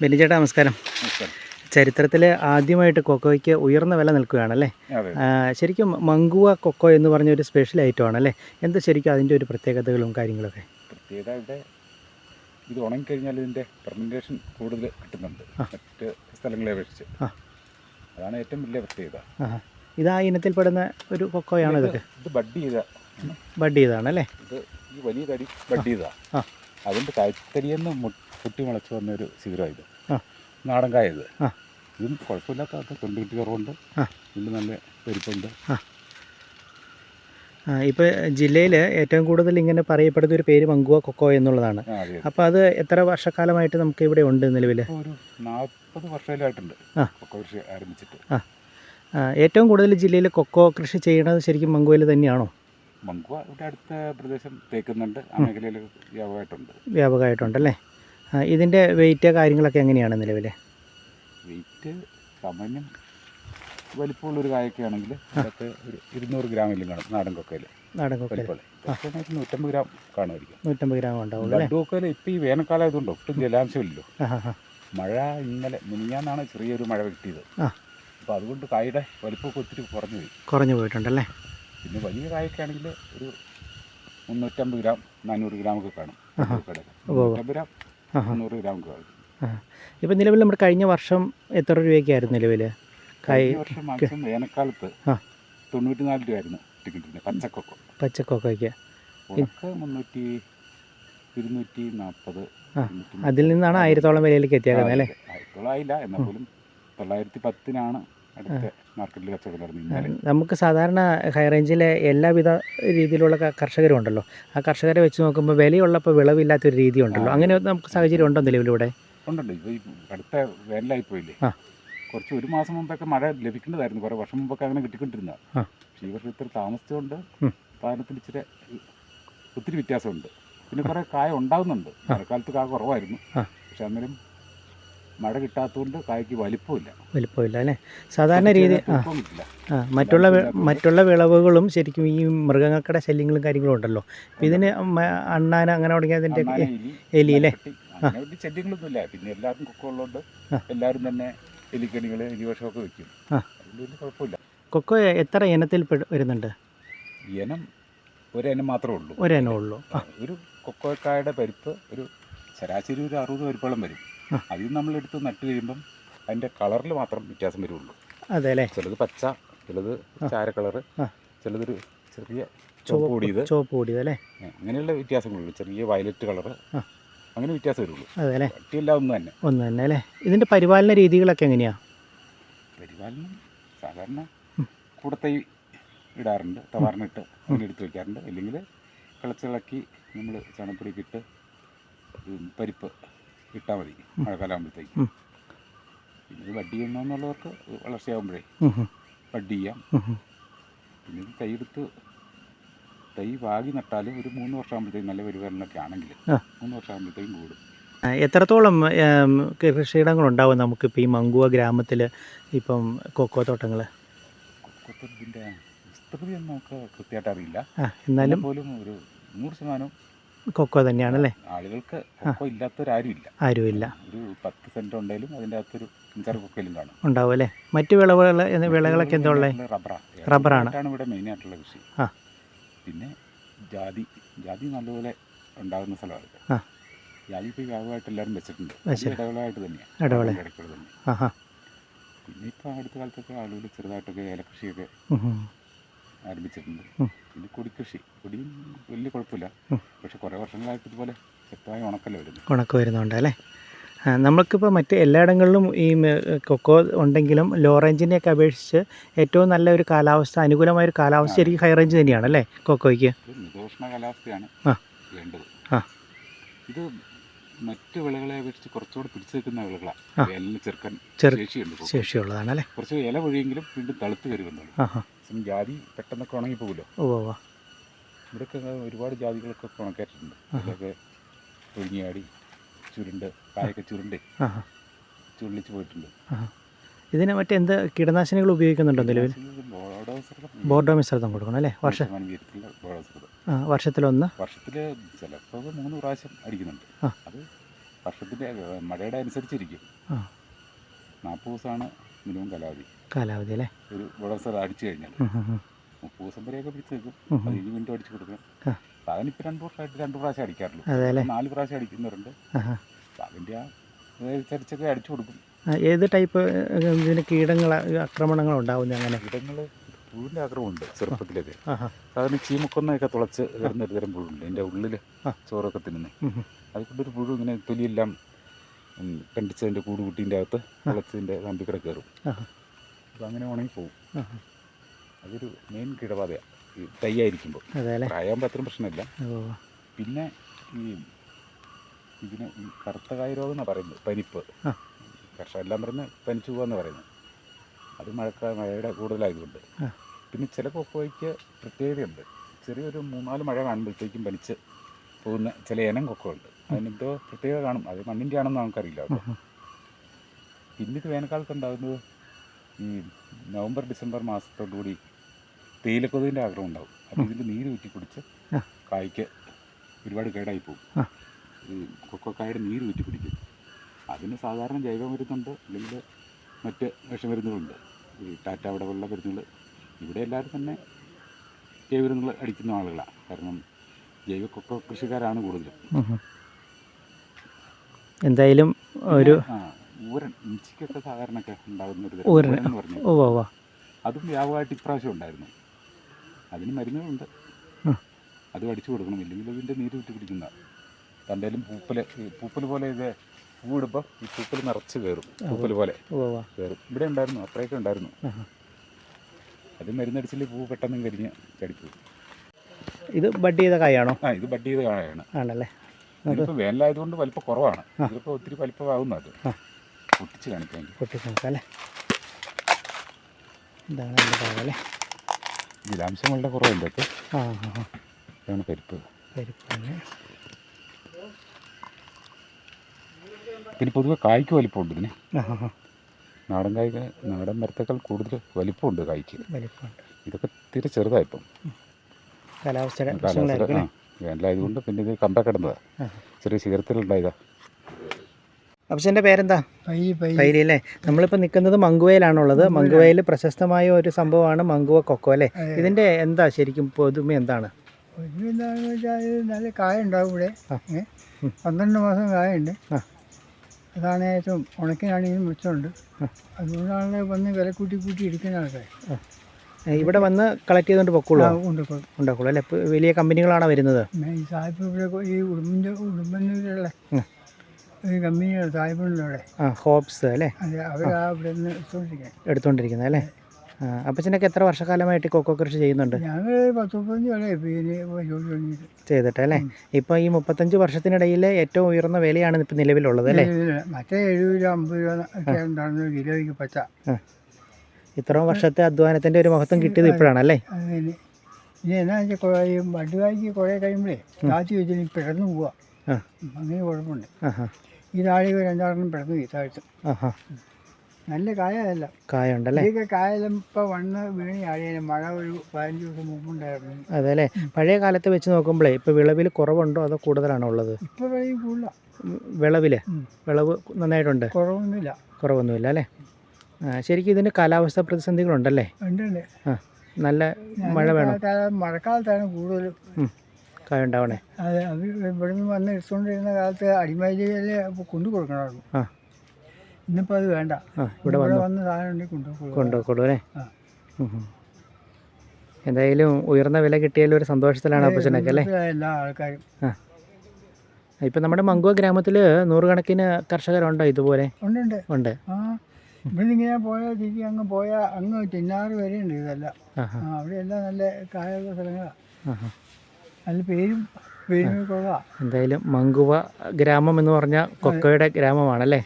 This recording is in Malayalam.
ബെന്നി ചേട്ടാ നമസ്കാരം. ചരിത്രത്തിൽ ആദ്യമായിട്ട് കൊക്കോയ്ക്ക് ഉയർന്ന വില നിൽക്കുകയാണല്ലേ? ശരിക്കും മങ്കുവ കൊക്കോ എന്ന് പറഞ്ഞ ഒരു സ്പെഷ്യൽ ഐറ്റം ആണല്ലേ? എന്ത് ശരിക്കും അതിന്റെ ഒരു പ്രത്യേകതകളും കാര്യങ്ങളൊക്കെ? പ്രത്യേകത ഇത് ഉണങ്ങിക്കഴിഞ്ഞാൽ ഇതിന്റെ ഫെർമെന്റേഷൻ കൂടുതൽ കിട്ടുന്നുണ്ട്. മറ്റ് സ്ഥലങ്ങളെ അപേക്ഷിച്ച്. അതാണ് ഏറ്റവും വലിയ പ്രത്യേകത. ഇത് ആ ഇനത്തിൽപ്പെടുന്ന ഒരു കൊക്കോയാണ് ഇതൊക്കെ ഇത് ബഡ് ചെയ്ത ബഡ് ചെയ്താണല്ലേ ഇത് ഈ വലിയ തടി ബഡ് ചെയ്താ ആ. അതിന്റെ കുട്ടി മുളച്ചു മുളച്ച് വന്ന ഒരു ശിഖരം ഇത്. നാടൻ കായ ഇത്. ഇതും കുഴപ്പമില്ലാത്ത തൊണ്ട് കിട്ടി കുറവുണ്ട്. ഇതിൽ നല്ല പെരുപ്പുണ്ട്. ഇപ്പോൾ ജില്ലയിൽ ഏറ്റവും കൂടുതൽ ഇങ്ങനെ പറയപ്പെടുന്ന ഒരു പേര് മങ്കുവ കൊക്കോ എന്നുള്ളതാണ്. അപ്പോൾ അത് എത്ര വർഷക്കാലമായിട്ട് നമുക്ക് ഇവിടെ ഉണ്ട് നിലവിൽ ഒരു നാൽപ്പത് വർഷമായിട്ടുണ്ട് കൊക്കോ കൃഷി ആരംഭിച്ചിട്ട്. ഏറ്റവും കൂടുതൽ ജില്ലയിൽ കൊക്കോ കൃഷി ചെയ്യണത് ശരിക്കും മങ്കുവയിൽ തന്നെയാണോ? മങ്കുവ ഇവിടെ അടുത്ത പ്രദേശം തേക്കുന്നുണ്ട്. ആ മേഖലയിൽ വ്യാപകമായിട്ടുണ്ട്. വ്യാപകമായിട്ടുണ്ടല്ലേ? അല്ലേ ഇതിന്റെ വെയിറ്റ് കാര്യങ്ങളൊക്കെ എങ്ങനെയാണ് നിലവിൽ വെയിറ്റ് സാമാന്യം വലിപ്പമുള്ളൊരു കായൊക്കെ ആണെങ്കിൽ അതൊക്കെ ഒരു ഇരുന്നൂറ് ഗ്രാമിലും കാണും നാടൻ കൊക്കയിൽ നാടൻ കൊക്കയിൽ നൂറ്റമ്പത് ഗ്രാം കാണുമായിരിക്കും. നൂറ്റമ്പത് ഗ്രാം ഉണ്ടാവും ലഡു കൊക്കയിൽ ഇപ്പോൾ ഈ വേനൽക്കാലം ആയതുകൊണ്ട് ഒട്ടും ജലാംശമില്ലല്ലോ. മഴ ഇന്നലെ മിനിഞ്ഞാന്നാണ് ചെറിയൊരു മഴ കിട്ടിയത്. അപ്പോൾ അതുകൊണ്ട് കായുടെ വലിപ്പമൊക്കെ ഒത്തിരി കുറഞ്ഞു പോയി. കുറഞ്ഞു പോയിട്ടുണ്ടല്ലേ? പിന്നെ വലിയ കായൊക്കെ ആണെങ്കിൽ ഒരു മുന്നൂറ്റമ്പത് ഗ്രാം നാനൂറ് ഗ്രാം ഒക്കെ കാണും. മുന്നൂറ്റമ്പത് ഗ്രാം മുന്നൂറ് ഗ്രാം ഒക്കെ കാണും ഇപ്പം നിലവിൽ നമ്മുടെ കഴിഞ്ഞ വർഷം എത്ര രൂപയ്ക്കായിരുന്നു നിലവിൽ കഴിഞ്ഞ വർഷം മാക്സിമം വേനൽക്കാലത്ത് തൊണ്ണൂറ്റിനാല് തൊണ്ണൂറ്റി നാല് രൂപയായിരുന്നു ടിക്കറ്റിന് പച്ചക്കൊക്കോ. പച്ചക്കൊക്കയ്ക്ക്. ഉണക്ക് മുന്നൂറ്റി ഇരുന്നൂറ്റി നാൽപ്പത് അതിൽ നിന്നാണ് ആയിരത്തോളം വിലയിലേക്ക് എത്തിയേക്കുന്നത് അല്ലേ? ആയിരത്തോളായില്ല എന്നാൽ പോലും തൊള്ളായിരത്തി പത്തിനാണ് അടുത്ത മാർക്കറ്റിൽ കച്ചവടം നമുക്ക് സാധാരണ ഹൈ റേഞ്ചിലെ എല്ലാവിധ രീതിയിലുള്ള കർഷകരും ഉണ്ടല്ലോ ആ കർഷകരെ വെച്ച് നോക്കുമ്പോൾ വിലയുള്ളപ്പോൾ വിളവില്ലാത്തൊരു രീതി ഉണ്ടല്ലോ അങ്ങനെ നമുക്ക് സാഹചര്യം ഉണ്ടോ നിലവിലൂടെ? ഇപ്പോൾ ഈ അടുത്ത വേനലായി പോയില്ലേ കുറച്ച് ഒരു മാസം മുമ്പൊക്കെ മഴ ലഭിക്കേണ്ടതായിരുന്നു. കുറേ വർഷം മുമ്പൊക്കെ അങ്ങനെ കിട്ടിക്കൊണ്ടിരുന്ന പക്ഷേ ഈ വർഷം ഇത്ര താമസിച്ചുകൊണ്ട്. ഉത്പാദനത്തിൽ ഇച്ചിരി ഒത്തിരി വ്യത്യാസമുണ്ട്. പിന്നെ കുറേ കായ ഉണ്ടാകുന്നുണ്ട് മഴക്കാലത്ത് കായ കുറവായിരുന്നു. പക്ഷെ അന്നേരം മഴ കിട്ടാത്തതുകൊണ്ട് കായ്ക്ക് വലിപ്പമില്ല. വലിപ്പമില്ല അല്ലേ? സാധാരണ രീതി ആ മറ്റുള്ള മറ്റുള്ള വിളവുകളും ശരിക്കും ഈ മൃഗങ്ങൾക്കുടെ ശല്യങ്ങളും കാര്യങ്ങളും ഉണ്ടല്ലോ. ഇതിന് അണ്ണാന അങ്ങനെ തുടങ്ങിയ അതിന്റെ എലി, അല്ലേ? വലിയ ശല്യങ്ങളൊന്നുമില്ല. പിന്നെ എല്ലാവർക്കും കുക്കമുള്ളതുകൊണ്ട് ആ. എല്ലാവരും തന്നെ എലിക്കണികൾ എലിവശമൊക്കെ വെക്കും. അതുകൊണ്ട് കുഴപ്പമില്ല. കൊക്കോ എത്ര ഇനത്തിൽ വരുന്നുണ്ട്? ഇനം ഒരിനം മാത്രമേ ഉള്ളൂ. ഒരെണ്ണേ ഉള്ളൂ. ആ. ഒരു കൊക്കോക്കായുടെ പരിപ്പ് ഒരു ശരാശരി ഒരു അറുപത് പരിപ്പോളം വരും. അതിൽ നമ്മളെടുത്ത് നട്ട് കഴിയുമ്പം അതിന്റെ കളറിൽ മാത്രം വ്യത്യാസം വരുള്ളൂ. അതെ അല്ലേ ചിലത് പച്ച ചിലത് ചാര കളറ്. ചിലതൊരു ചെറിയ ചുവപ്പ് കൂടിയത് ചുവപ്പ് കൂടിയത് അല്ലേ? അങ്ങനെയുള്ള വ്യത്യാസങ്ങളുള്ളൂ ചെറിയ വയലറ്റ് കളറ് അങ്ങനെ വ്യത്യാസം വരുള്ളൂ. അതെ അല്ലേ പട്ടിയെല്ലാം ഒന്ന് തന്നെ. ഒന്ന് തന്നെ അല്ലേ? ഇതിന്റെ പരിപാലന രീതികളൊക്കെ എങ്ങനെയാ? പരിപാലനം സാധാരണ. കൂടത്തൈ ഇടാറുണ്ട്. തവാറിനിട്ട് അങ്ങനെ എടുത്ത് വയ്ക്കാറുണ്ട് അല്ലെങ്കിൽ കിളച്ചിളക്കി നമ്മൾ ചണപ്പൊടിക്കിട്ട് പരിപ്പ് ഇട്ടാൽ മതി മഴക്കാലാകുമ്പോഴത്തേക്ക്. പിന്നെ വഡ്ഡി ചെയ്യുന്നവർക്ക് വളർച്ചയാകുമ്പോഴേ. വഡ്ഡി ചെയ്യാം. പിന്നെ തൈ എടുത്ത് തൈ വാങ്ങി നട്ടാൽ ഒരു മൂന്ന് വർഷം ആകുമ്പോഴത്തേക്കും നല്ല പരിപാലനമൊക്കെ ആണെങ്കിൽ മൂന്ന് വർഷം ആകുമ്പോഴത്തേക്കും കൂടും എത്രത്തോളം എത്രത്തോളം ഉണ്ടാവും നമുക്ക് നമുക്കിപ്പോൾ ഈ മങ്കുവ ഗ്രാമത്തിൽ ഇപ്പം കൊക്കോ തോട്ടങ്ങൾ കൊക്കത്തിന്റെ വിസ്തൃതി ഒന്നും നമുക്ക് കൃത്യമായിട്ട് അറിയില്ല. എന്നാലും പോലും ഒരു നൂറ് ശതമാനം കൊക്കോ തന്നെയാണ് അല്ലേ ആളുകൾക്ക് കൊക്കോ ഇല്ലാത്തവരാരുമില്ല ആരുമില്ല. ഒരു പത്ത് സെന്റ് ഉണ്ടെങ്കിലും അതിന്റെ അകത്തൊരു അഞ്ചാറ് കൊക്കയിലും കാണും. ഉണ്ടാവും അല്ലേ? മറ്റു വിളവുകൾ വിളകളൊക്കെ എന്താ ഉള്ളത് റബ്ബറാ റബ്ബറാണ്. ഇവിടെ ഇവിടെ മെയിനായിട്ടുള്ള കൃഷി. ആ. പിന്നെ ജാതി ജാതി നല്ലപോലെ ഉണ്ടാകുന്ന സ്ഥലമാണ്. ജാതി ഇപ്പോൾ വ്യാപകമായിട്ട് എല്ലാവരും വെച്ചിട്ടുണ്ട്. ഇടവിളായിട്ട് തന്നെയാണ് ഇടവിള. ഇടയ്ക്കുള്ള തന്നെ പിന്നെ ഇപ്പോൾ അടുത്ത കാലത്തൊക്കെ ആളുകൾ ചെറുതായിട്ടൊക്കെ ഉം. ആരംഭിച്ചിട്ടുണ്ട്. പിന്നെ കൊടിക്കൃഷി. കൊടിയും വലിയ കുഴപ്പമില്ല. പക്ഷെ കുറേ വർഷങ്ങളായിട്ട് ഇതുപോലെ ശക്തമായ ഉണക്കല്ല വരുന്നത്. ഉണക്ക് വരുന്നുണ്ട് അല്ലേ? നമ്മൾക്കിപ്പോൾ മറ്റ് എല്ലായിടങ്ങളിലും ഈ കൊക്കോ ഉണ്ടെങ്കിലും ലോ റേഞ്ചിനെയൊക്കെ അപേക്ഷിച്ച് ഏറ്റവും നല്ല ഒരു കാലാവസ്ഥ അനുകൂലമായ ഒരു കാലാവസ്ഥ ശരിക്കും ഹൈ റേഞ്ച് തന്നെയാണ് അല്ലേ കൊക്കോയ്ക്ക്? മിതോഷ്ണ കാലാവസ്ഥയാണ് ആ. വേണ്ടത്. ആ. ഇത് മറ്റ് വിളകളെ അപേക്ഷിച്ച് കുറച്ചുകൂടി പിടിച്ചു നിൽക്കുന്ന. വിളകളാണ് വേനലിന് ശേഷിയുണ്ട് ശേഷിയുള്ളതാണ് അല്ലേ കുറച്ച് ഇല പൊഴിയെങ്കിലും വീണ്ടും തളുത്ത് ആഹാ. ജാതി പെട്ടെന്നൊക്കെ ഓ ഓ. ഇവിടെയൊക്കെ ഒരുപാട് ജാതികളൊക്കെ ഉണക്കേറ്റിട്ടുണ്ട് അതൊക്കെ പൊഴിഞ്ഞാടി ചുരുണ്ട് കായൊക്കെ ചുരുണ്ട്. ചുരുളിച്ച് പോയിട്ടുണ്ട്. ഇതിന് മറ്റെന്ത് കീടനാശിനികൾ ഉപയോഗിക്കുന്നുണ്ടോ നിലവിൽ? ബോർഡോ മിശ്രിതം കൊടുക്കണം അല്ലേ? വർഷ വർഷത്തിലൊന്ന്? വർഷത്തിൽ ചിലപ്പോൾ മൂന്ന് പ്രാവശ്യം അടിക്കുന്നുണ്ട്. അത് വർഷത്തിന്റെ മഴയുടെ അനുസരിച്ചിരിക്കും. നാൽപ്പത് ദിവസമാണ് മിനിമം കാലാവധി. കാലാവധി അല്ലേ? ഒരു ബുളസർ അടിച്ചു കഴിഞ്ഞാൽ. മുപ്പത് ദിവസം വരെയൊക്കെ പിടിച്ച് നിൽക്കും. പതിനഞ്ച് മിനിറ്റ് അടിച്ചു കൊടുക്കണം. സാധനം ഇപ്പം രണ്ട് വർഷമായിട്ട് രണ്ട് പ്രാവശ്യം അടിക്കാറുള്ളൂ. നാല് പ്രാവശ്യം അടിക്കുന്നവരുണ്ട്. അതിന്റെ അതനുസരിച്ചൊക്കെ അടിച്ചു കൊടുക്കും. ഏത് ടൈപ്പ് ഇതിന് കീടങ്ങൾ ആക്രമണങ്ങൾ ഉണ്ടാവുന്നത് അങ്ങനെ? കീടങ്ങൾ പുഴുവിന്റെ ആഗ്രഹമുണ്ട് ചെറുപ്പത്തിലൊക്കെ സാധാരണ ചീമക്കൊന്നൊക്കെ തുളച്ച് വരുന്ന ഒരു തരം പുഴുണ്ട് എന്റെ ഉള്ളിൽ. ചോറൊക്കെ തിന്നുന്നത്. അതുകൊണ്ടൊരു പുഴു ഇങ്ങനെ തൊലിയെല്ലാം കണ്ടിച്ചതിന്റെ കൂട് കുട്ടീന്റെ അകത്ത് തുളച്ചതിന്റെ കമ്പിക്കട കയറും അപ്പം അപ്പോൾ അങ്ങനെ ഉണങ്ങി പോകും അതൊരു മെയിൻ കീടബാധയാണ് ഈ തൈ ആയിരിക്കുമ്പോൾ അതെ പ്രായമാകുമ്പോൾ അത്രയും പ്രശ്നമില്ല. പിന്നെ ഈ ഇതിന് ഈ കറുത്ത കായ രോഗം എന്നാണ് പറയുന്നത്? പനിപ്പ്. കർഷകരെല്ലാം പറഞ്ഞ് പനിച്ചു പോകാന്ന് പറയുന്നത്. അത് മഴക്കാല മഴയുടെ കൂടുതലായതുകൊണ്ട്. പിന്നെ ചില കൊക്കോയ്ക്ക് പ്രത്യേകതയുണ്ട്. ചെറിയൊരു മൂന്നാൽ മഴ കാണുമ്പോഴത്തേക്കും പനിച്ച് പോകുന്ന ചില ഇനം കൊക്കോ ഉണ്ട് അതിനെന്തോ പ്രത്യേകത കാണും. അത് മണ്ണിന്റെ ആണെന്ന് നമുക്കറിയില്ല. പിന്നെ ഇത് വേനൽക്കാലത്ത് ഉണ്ടാകുന്നത് ഈ നവംബർ ഡിസംബർ മാസത്തോടുകൂടി തേയിലക്കൊതുവിന്റെ ആഗ്രഹം ഉണ്ടാവും. അപ്പോൾ ഇതിന്റെ നീര് ഊറ്റി കുടിച്ച്. കായ്ക്ക് ഒരുപാട് കേടായി പോകും ഈ കൊക്കോക്കായുടെ നീര് ഊറ്റി കുടിക്കും അതിന് സാധാരണ ജൈവമരുന്നുണ്ട് അല്ലെങ്കിൽ മറ്റ് വിഷമരുന്നുകളുണ്ട് ഈ ടാറ്റ അവിടെ ഉള്ള മരുന്നുകൾ. ഇവിടെ എല്ലാവരും തന്നെ ജൈവമരുന്നുകൾ അടിക്കുന്ന ആളുകളാണ്. കാരണം ജൈവ കൊക്കോ കൃഷിക്കാരാണ് കൂടുതലും. എന്തായാലും ഒരു ഊരൻ ഇഞ്ചിക്കൊക്കെ സാധാരണയൊക്കെ ഉണ്ടാകുന്ന ഒരു ഊരൻ. ഊരൻ എന്ന് പറഞ്ഞു ഓ ഓ അതും വ്യാപകമായിട്ട് ഇപ്രാവശ്യം ഉണ്ടായിരുന്നു. അതിന് മരുന്നുകളുണ്ട്. അത് അടിച്ചു കൊടുക്കണം. ഇല്ലെങ്കിൽ ഇതിന്റെ നീര് വിട്ട് പിടിക്കുന്ന. തണ്ടേലും പൂപ്പൽ പൂപ്പൽ പോലെ ഇത് പൂവിടുമ്പോൾ ഈ പൂപ്പൽ നിറച്ച് കയറും. പൂപ്പൽ പോലെ കയറും. ഇവിടെ ഉണ്ടായിരുന്നു. അത്രയൊക്കെ ഉണ്ടായിരുന്നു. അത് മരുന്നടിച്ചില്ലേ പൂ പെട്ടെന്ന് കരിഞ്ഞ് ചടിപ്പോയി ഇത് ബഡ് ചെയ്ത കായാണോ? ആ ഇത് ബഡ് ചെയ്ത കായാണ്. ആണല്ലേ? ഇതിപ്പോൾ വേനലായതുകൊണ്ട് വലിപ്പം കുറവാണ്. ഇതിപ്പോൾ ഒത്തിരി വലിപ്പമാകുന്നു അത്. പൊട്ടിച്ച് കാണിക്കാൻ പൊട്ടിച്ച് നോക്കാം അല്ലേ ഇതാണ് എന്റെ കായ അല്ലേ? ജലാംശം കുറവുണ്ട് ഇപ്പോൾ ആ ഇതാണ് പരിപ്പ്. പരിപ്പാണ് പിന്നെ പൊതുവെ കായ്ക്ക് വലിപ്പമുണ്ട് ഇതിന്. നാടൻ കായ്ക്ക് നാടൻ മരത്തേക്കാൾ കൂടുതൽ വലിപ്പമുണ്ട് കായ്ക്ക്. വലിപ്പമുണ്ട്. ഇതൊക്കെ തീരെ ചെറുതായിപ്പം. കാലാവസ്ഥ വേനലായതുകൊണ്ട് പിന്നെ ഇത് കമ്പ കിടന്നതാ. ചെറിയ ശിഖരത്തിലുണ്ടായതാ അപ്പച്ചന്റെ പേരെന്താ? പൈരി അല്ലേ? നമ്മളിപ്പോൾ നിൽക്കുന്നത് മങ്കുവയിലാണുള്ളത്. മങ്കുവയിൽ. പ്രശസ്തമായ ഒരു സംഭവമാണ് മങ്കുവ കൊക്കോ അല്ലേ. ഇതിന്റെ എന്താ ശരിക്കും പൊതുമ എന്താണ്? ഒരു എന്താണെന്ന് വെച്ചാൽ നല്ല കായ ഉണ്ടാവും ഇവിടെ? പന്ത്രണ്ട് മാസം കായുണ്ട്. ആ. അതാണ് ഏറ്റവും ഉണക്കിനാണെങ്കിലും മെച്ചമുണ്ട്. അതുകൊണ്ടാണ് വന്ന് വില കൂട്ടി കൂട്ടി എടുക്കുന്ന ആൾക്കാർ ഇവിടെ വന്ന് കളക്ട് ചെയ്തുകൊണ്ട് പൊക്കോളൂ ഉണ്ടാക്കുള്ളൂ അല്ലേ? ഇപ്പൊ വലിയ കമ്പനികളാണ് വരുന്നത്? ഈ സാഹിബ് ഇവിടെ ഈ ഉടുമ്പിന്റെ ഉടുമ്പന്നൂരുള്ള ഉം. ഒരു കമ്പനിയാണ് സാഹിബുണ്ട് ആ ഹോപ്സ് അല്ലേ? അവരാ ഇവിടെ നിന്ന് എടുത്തോണ്ടിരിക്കുന്നത് എടുത്തുകൊണ്ടിരിക്കുന്നത് അല്ലേ? അപ്പച്ചനൊക്കെ എത്ര വർഷക്കാലമായിട്ട് കൊക്കോ കൃഷി ചെയ്യുന്നുണ്ട്? ചെയ്തിട്ട് അല്ലേ? ഇപ്പോൾ ഈ മുപ്പത്തഞ്ച് വർഷത്തിനിടയിൽ ഏറ്റവും ഉയർന്ന വിലയാണ് ഇപ്പൊ നിലവിലുള്ളത് അല്ലേ? മറ്റേ എഴുപത് രൂപ അമ്പത് രൂപ കിലോയ്ക്ക് പച്ച. ഇത്രയും വർഷത്തെ അധ്വാനത്തിന്റെ ഒരു മഹത്വം കിട്ടിയത് ഇപ്പോഴാണ് അല്ലേ ഇനി എന്നാ വെച്ചാൽ കുറേ ഈ കഴിയുമ്പോഴേ താഴ്ത്തി വെച്ചിട്ട് പിടന്നു പോവാ. ആ. അങ്ങനെ കുഴപ്പമുണ്ട്. ഈ താഴെ ഒരു അഞ്ചാറെണ്ണം പിടന്നു പോയി താഴ്ച നല്ല കായല്ല. കായുണ്ടല്ലേ ഇതൊക്കെ കായലും ഇപ്പൊ വന്ന് വീണി ആടിയാലും മഴ ഒരു പതിനഞ്ച് ദിവസം മുമ്പുണ്ടായിരുന്നു അതെ അല്ലേ പഴയ കാലത്ത് വെച്ച് നോക്കുമ്പോഴേ ഇപ്പോൾ വിളവിൽ കുറവുണ്ടോ അതോ കൂടുതലാണോ ഉള്ളത്? ഇപ്പോൾ വിളവിൽ? കൂടുതലാണ് വിളവിൽ വിളവ് നന്നായിട്ടുണ്ട്? കുറവൊന്നുമില്ല. കുറവൊന്നുമില്ല അല്ലേ? ശരിക്കും ഇതിന് കാലാവസ്ഥ പ്രതിസന്ധികളുണ്ടല്ലേ? ഉണ്ടല്ലേ. ആ നല്ല മഴ വേണം? കാലത്ത് മഴക്കാലത്താണ് കൂടുതലും ഉം, കായ ഉണ്ടാവണേ. അത് അത് ഇവിടുന്ന് വന്ന് എടുത്തുകൊണ്ടിരുന്ന കാലത്ത് അടിമാലിയിൽ കൊണ്ടു കൊടുക്കണമായിരുന്നു. ആ. ഇന്നിപ്പോൾ അത് വേണ്ട. ആ ഇവിടെ ഇവിടെ വന്നു. വന്ന് സാധനം ഉണ്ടെങ്കിൽ കൊണ്ടു കൊടുക്കും. കൊണ്ടുപോയിക്കോളൂ അല്ലേ? ആ. ഉം, ഉം. എന്തായാലും ഉയർന്ന വില കിട്ടിയാലും ഒരു സന്തോഷത്തിലാണ് അപ്പച്ചനൊക്കെ അല്ലേ? എല്ലാ ആൾക്കാരും. ആ. ഇപ്പം നമ്മുടെ മങ്കുവ ഗ്രാമത്തിൽ നൂറുകണക്കിന് കർഷകരുണ്ടോ ഇതുപോലെ? ഉണ്ട് ഉണ്ട്. ആ ഇവിടുന്ന് ഇങ്ങനെ പോയാൽ തിരിച്ച് അങ്ങ് പോയാൽ അങ്ങ് ചിന്നാറ് വരെ ഉണ്ട് ഇതെല്ലാം. അവിടെ എല്ലാം നല്ല കായുള്ള സ്ഥലങ്ങളാണ് നല്ല പേരും എന്തായാലും മങ്കുവ ഗ്രാമം എന്ന് പറഞ്ഞ കൊക്കയുടെ ഗ്രാമമാണല്ലേ?